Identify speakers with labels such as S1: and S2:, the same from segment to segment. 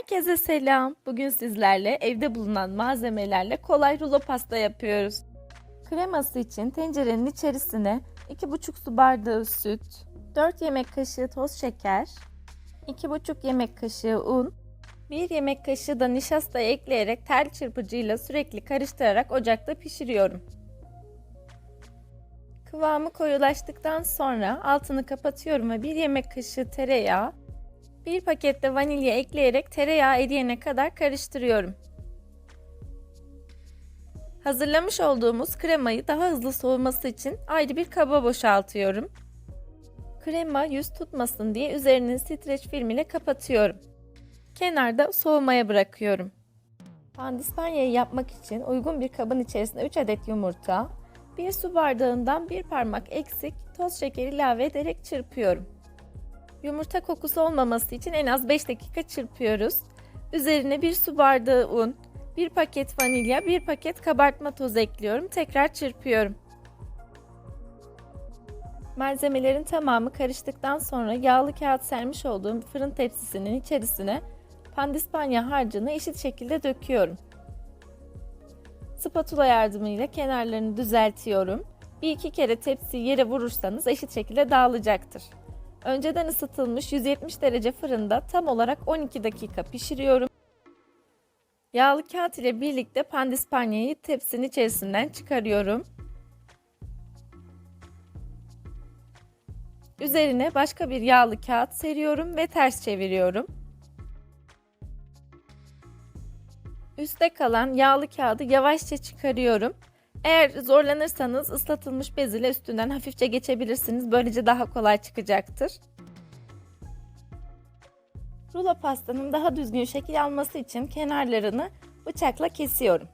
S1: Herkese selam. Bugün sizlerle evde bulunan malzemelerle kolay rulo pasta yapıyoruz. Kreması için tencerenin içerisine 2,5 su bardağı süt, 4 yemek kaşığı toz şeker, 2,5 yemek kaşığı un, 1 yemek kaşığı da nişasta ekleyerek tel çırpıcıyla sürekli karıştırarak ocakta pişiriyorum. Kıvamı koyulaştıktan sonra altını kapatıyorum ve 1 yemek kaşığı tereyağı, bir pakette vanilya ekleyerek tereyağı eriyene kadar karıştırıyorum. Hazırlamış olduğumuz kremayı daha hızlı soğuması için ayrı bir kaba boşaltıyorum. Krema yüz tutmasın diye üzerini streç film ile kapatıyorum. Kenarda soğumaya bırakıyorum. Pandispanyayı yapmak için uygun bir kabın içerisine 3 adet yumurta, 1 su bardağından bir parmak eksik toz şeker ilave ederek çırpıyorum. Yumurta kokusu olmaması için en az 5 dakika çırpıyoruz. Üzerine 1 su bardağı un, 1 paket vanilya, 1 paket kabartma tozu ekliyorum. Tekrar çırpıyorum. Malzemelerin tamamı karıştıktan sonra yağlı kağıt sermiş olduğum fırın tepsisinin içerisine pandispanya harcını eşit şekilde döküyorum. Spatula yardımıyla kenarlarını düzeltiyorum. Bir iki kere tepsiyi yere vurursanız eşit şekilde dağılacaktır. Önceden ısıtılmış 170 derece fırında tam olarak 12 dakika pişiriyorum. Yağlı kağıt ile birlikte pandispanyayı tepsinin içerisinden çıkarıyorum. Üzerine başka bir yağlı kağıt seriyorum ve ters çeviriyorum. Üste kalan yağlı kağıdı yavaşça çıkarıyorum. Eğer zorlanırsanız ıslatılmış bez ile üstünden hafifçe geçebilirsiniz. Böylece daha kolay çıkacaktır. Rulo pastanın daha düzgün şekil alması için kenarlarını bıçakla kesiyorum.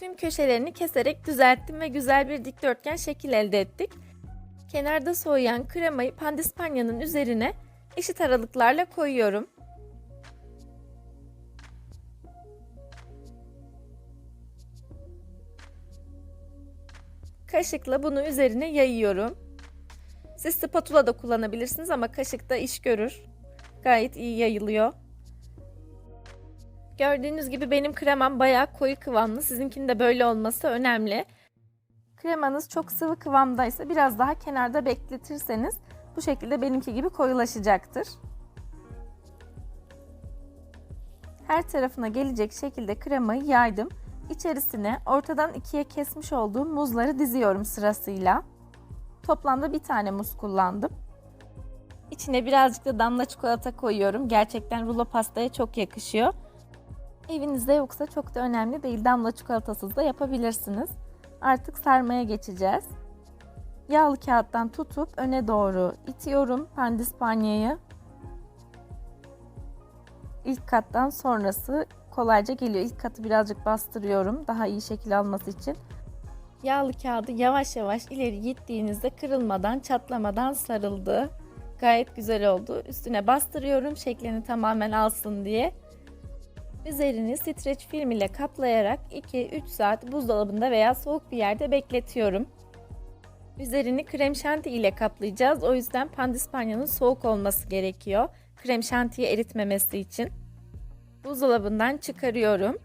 S1: Tüm köşelerini keserek düzelttim ve güzel bir dikdörtgen şekil elde ettik. Kenarda soğuyan kremayı pandispanyanın üzerine eşit aralıklarla koyuyorum. Kaşıkla bunu üzerine yayıyorum. Siz spatula da kullanabilirsiniz ama kaşıkta iş görür. Gayet iyi yayılıyor. Gördüğünüz gibi benim kremam bayağı koyu kıvamlı. Sizinkinin de böyle olması önemli. Kremanız çok sıvı kıvamdaysa biraz daha kenarda bekletirseniz bu şekilde benimki gibi koyulaşacaktır. Her tarafına gelecek şekilde kremayı yaydım. İçerisine ortadan ikiye kesmiş olduğum muzları diziyorum sırasıyla. Toplamda bir tane muz kullandım. İçine birazcık da damla çikolata koyuyorum. Gerçekten rulo pastaya çok yakışıyor. Evinizde yoksa çok da önemli değil. Damla çikolatasız da yapabilirsiniz. Artık sarmaya geçeceğiz. Yağlı kağıttan tutup öne doğru itiyorum pandispanyayı. İlk kattan sonrası kolayca geliyor. İlk katı birazcık bastırıyorum daha iyi şekil alması için. Yağlı kağıdı yavaş yavaş ileri gittiğinizde kırılmadan, çatlamadan sarıldı. Gayet güzel oldu. Üstüne bastırıyorum şeklini tamamen alsın diye. Üzerini streç film ile kaplayarak 2-3 saat buzdolabında veya soğuk bir yerde bekletiyorum. Üzerini krem şanti ile kaplayacağız. O yüzden pandispanyanın soğuk olması gerekiyor. Krem şantiyi eritmemesi için. Buzdolabından çıkarıyorum.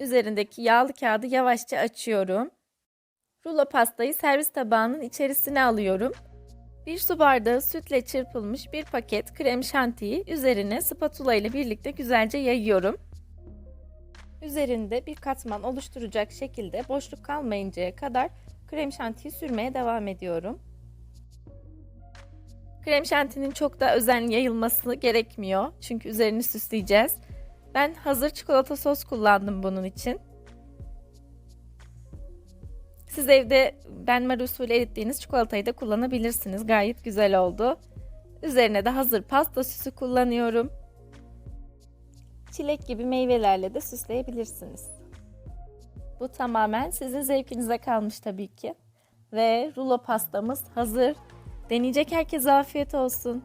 S1: Üzerindeki yağlı kağıdı yavaşça açıyorum. Rulo pastayı servis tabağının içerisine alıyorum. Bir su bardağı sütle çırpılmış bir paket krem şantiyi üzerine spatula ile birlikte güzelce yayıyorum. Üzerinde bir katman oluşturacak şekilde boşluk kalmayıncaya kadar krem şantiyi sürmeye devam ediyorum. Krem şantinin çok da özenli yayılması gerekmiyor. Çünkü üzerini süsleyeceğiz. Ben hazır çikolata sos kullandım bunun için. Siz evde benmari usulü erittiğiniz çikolatayı da kullanabilirsiniz. Gayet güzel oldu. Üzerine de hazır pasta süsü kullanıyorum. Çilek gibi meyvelerle de süsleyebilirsiniz. Bu tamamen sizin zevkinize kalmış tabii ki. Ve rulo pastamız hazır. Deneyecek herkese afiyet olsun.